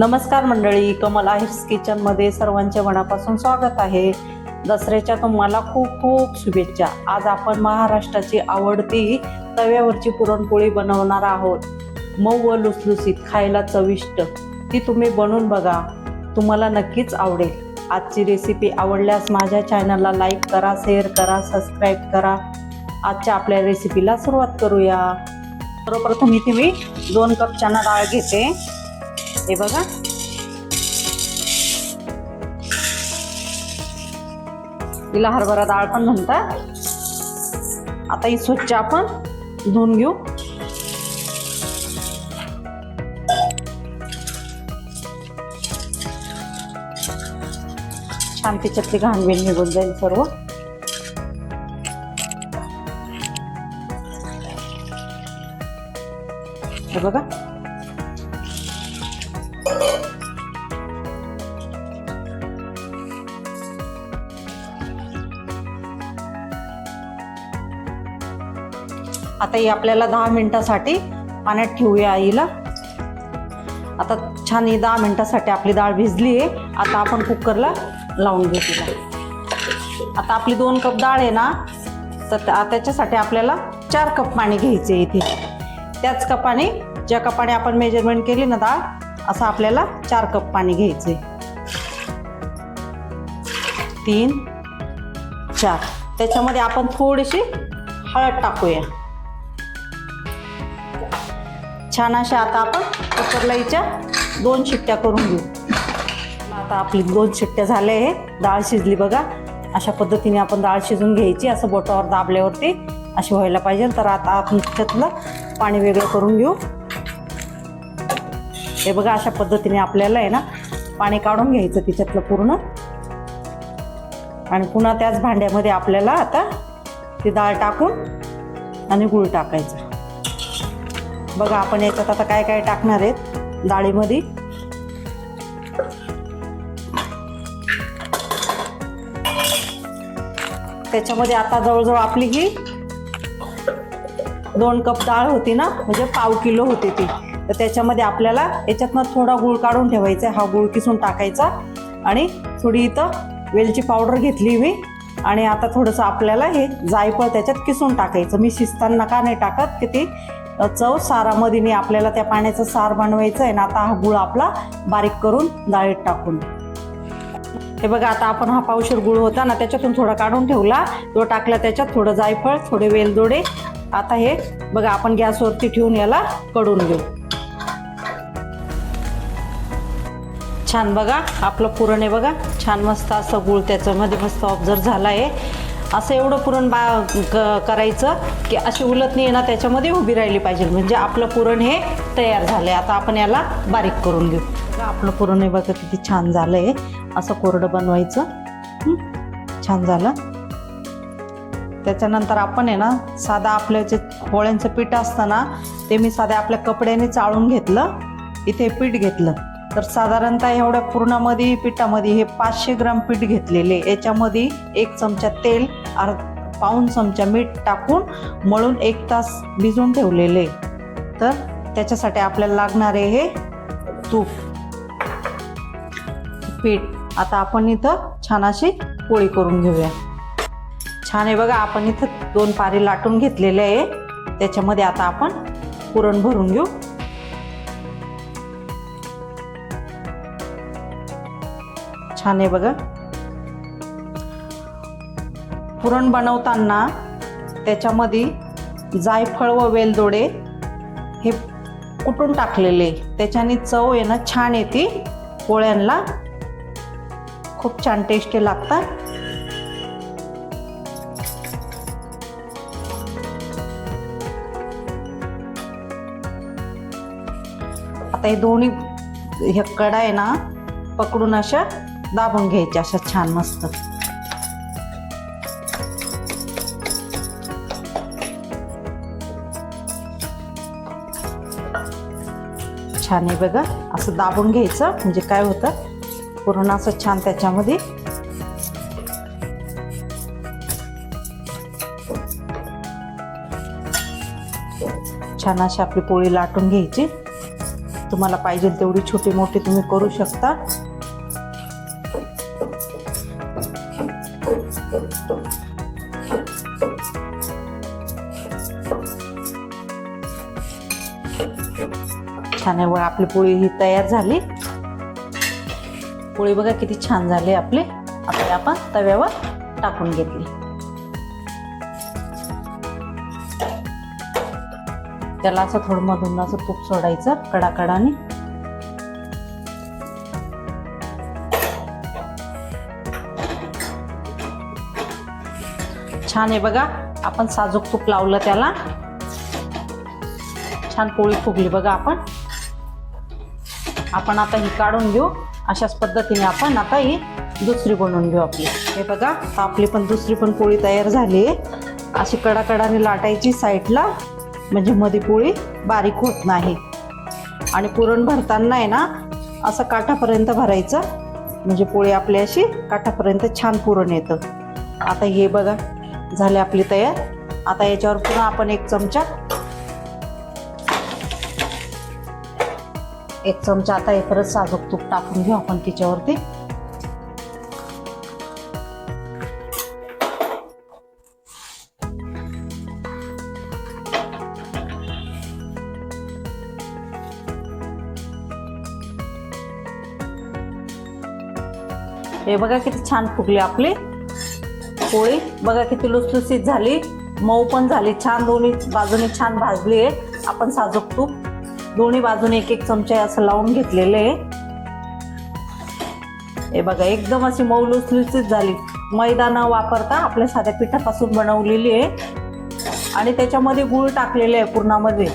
नमस्कार मंडळी कमल आहिर्स किचनमध्ये सर्वांचे मनापासून स्वागत आहे. दसऱ्याच्या तुम्हाला खूप खूप शुभेच्छा. आज आपण महाराष्ट्राची आवडती तव्यावरची पुरणपोळी बनवणार आहोत. मऊ व लुसलुसीत खायला चविष्ट. ती तुम्ही बनवून बघा. तुम्हाला नक्कीच आवडेल. आजची रेसिपी आवडल्यास माझ्या चॅनलला लाईक करा शेअर करा सबस्क्राईब करा. आजच्या आपल्या रेसिपीला सुरुवात करूया. सर्वप्रथम इथे मी दोन कप चणा डाळ घेते. हे। बघा तिला हरभरा डाळ आता ही स्वच्छ आपण धुवून घेऊ छान तिच्यातली घाणबीण निघून जाईल सर्व बघा आता ही आपल्याला दहा मिनिटासाठी पाण्यात ठेवूया आईला. आता छान ही दहा मिनिटासाठी आपली डाळ भिजली आहे. आता आपण कुकरला लावून घेऊ तिला. आता आपली दोन कप डाळ आहे ना तर त्याच्यासाठी आपल्याला चार कप पाणी घ्यायचे इथे. त्याच कपाने ज्या कपाने आपण मेजरमेंट केली ना डाळ असं आपल्याला चार कप पाणी घ्यायचे तीन चार. त्याच्यामध्ये आपण थोडीशी हळद टाकूया. छान अशा आता आपण कुकरला दोन शिट्ट्या करून घेऊ. आता आपली दोन शिट्ट्या झाल्या आहे डाळ शिजली बघा. अशा पद्धतीने आपण डाळ शिजून घ्यायची. असं बोटावर दाबल्यावरती अशी व्हायला पाहिजे. तर आता आपण त्यातलं पाणी वेगळं करून घेऊ. हे बघा अशा पद्धतीने आपल्याला आहे ना पाणी काढून घ्यायचं तिच्यातलं पूर्ण. आणि पुन्हा त्याच भांड्यामध्ये आपल्याला आता ती डाळ टाकून आणि गूळ टाकायचं. बघा आपण याच्यात आता काय काय टाकणार आहेत? डाळीमध्ये. त्याच्यामध्ये आता जवळजवळ आपली ही दोन कप डाळ होती ना म्हणजे पाव किलो होती ती. तर त्याच्यामध्ये आपल्याला याच्यातनं थोडा गूळ काढून ठेवायचा हा गूळ किसून टाकायचा. आणि थोडी इथं वेलची पावडर घेतली मी. आणि आता थोडंसं आपल्याला हे जायफळ त्याच्यात किसून टाकायचं. मी शिजताना का नाही टाकत की ती चव सारामध्ये मी आपल्याला त्या पाण्याचं सार बनवायचं आहे ना आता हा गुळ आपला बारीक करून डाळीत टाकून. हे बघा आता आपण हा पावशेर गुळ होता ना त्याच्यातून थोडा काढून ठेवला. तो टाकला त्याच्यात थोडं जायफळ थोडे वेलदोडे. आता हे बघा आपण गॅसवरती ठेवून याला कडून घेऊ. छान बघा आपलं पुरण आहे बघा. छान मस्त असं गुळ त्याच्यामध्ये मस्त ऑब्झर्व झाला आहे असं एवढं पुरण बा क- करायचं की अशी उलत नाही ना त्याच्यामध्ये उभी राहिली पाहिजे. म्हणजे आपलं पुरण हे तयार झालं आहे आता आपण याला बारीक करून घेऊ. आपलं पुरण हे बघा किती छान झालं आहे असं कोरडं बनवायचं. छान झालं. त्याच्यानंतर आपण आहे ना साधा आपल्या जे पोळ्यांचं पीठ असतं ना ते मी साध्या आपल्या कपड्याने चाळून घेतलं. इथे पीठ घेतलं. तर साधारणतः एवढ्या पूर्णामध्ये पिठामध्ये हे पाचशे ग्राम पीठ घेतलेले. याच्यामध्ये एक चमचा तेल अर्ध पाऊन चमचा मीठ टाकून मळून एक तास भिजून ठेवलेले. तर त्याच्यासाठी आपल्याला लागणारे हे तूप. पीठ. आता आपण इथं छान अशी पोळी करून घेऊया. छान आहे बघा आपण इथं दोन पारी लाटून घेतलेले आहे. त्याच्यामध्ये आता आपण पुरण भरून घेऊ. छान आहे बघा. पुरण बनवताना त्याच्यामध्ये जायफळ व वेलदोडे हे कुटून टाकलेले. त्याच्याने चव आहे ना छान येते. पोळ्यांना खूप छान टेस्टी लागतात. आता हे दोन्ही हे कडा आहे ना पकडून अशा दाबून घ्यायच्या अशा छान मस्त. छान आहे बघा असं दाबून घ्यायचं म्हणजे काय होतं पूर्ण असं छान त्याच्यामध्ये. छान अशी आपली पोळी लाटून घ्यायची. तुम्हाला पाहिजे तेवढी छोटी मोठी तुम्ही करू शकता. छान आहे आपली पोळी ही तयार झाली. पोळी बघा किती छान झाली आपली. आपली आपण तव्यावर टाकून घेतली. त्याला असं थोडं मधून असं तूप सोडायचं कडाकडाने. छान आहे बघा. आपण साजूक तूप लावलं त्याला. छान पोळी फुगली बघा आपण. आपण आता ही काढून घेऊ. अशाच पद्धतीने आपण आता ही दुसरी बनवून घेऊ आपली. हे बघा आपली पण दुसरी पण पोळी तयार झाली. आहे अशी कडाकडाने लाटायची साईडला. म्हणजे मध्ये पोळी बारीक होत नाही. आणि पुरण भरताना आहे ना असं काठापर्यंत भरायचं. म्हणजे पोळी आपली अशी काठापर्यंत छान पुरण येतं. आता हे बघा झाले आपली तयार. आता याच्यावर पुन्हा आपण एक चमचा एक चमचा आता हे परत साजूक तूप टाकून घेऊ आपण तिच्यावरती. हे बघा किती छान फुगली आपली. पोळी. बघा किती लुसलुसीत झाली. मऊ पण झाली. छान दोन्ही बाजूने छान भाजली आहे. आपण साजूक तूप. दोन्ही बाजूने एक एक चमचे असं लावून घेतलेले आहे. हे बघा एकदम अशी मऊ लुसलुसीत झाली. मैदा न वापरता आपल्या साध्या पिठापासून बनवलेली आहे. आणि त्याच्यामध्ये गूळ टाकलेले आहे पूर्णामध्ये.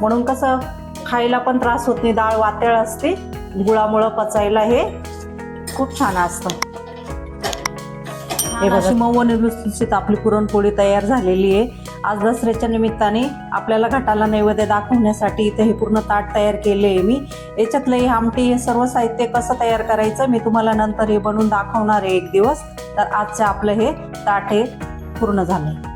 म्हणून कसं खायला पण त्रास होत नाही. डाळ वातळ असते. गुळामुळं पचायला हे खूप छान असतं. हे बघा. लुसलुसीत आपली पुरणपोळी तयार झालेली आहे. आज दसऱ्याच्या निमित्ताने आपल्याला घटाला नैवेद्य दाखवण्यासाठी इथे हे पूर्ण ताट तयार केले आहे मी. याच्यातलं हे आमटी हे सर्व साहित्य कसं तयार करायचं मी तुम्हाला नंतर हे बनवून दाखवणार आहे एक दिवस. तर आजचं आपलं हे ताट हे पूर्ण झालं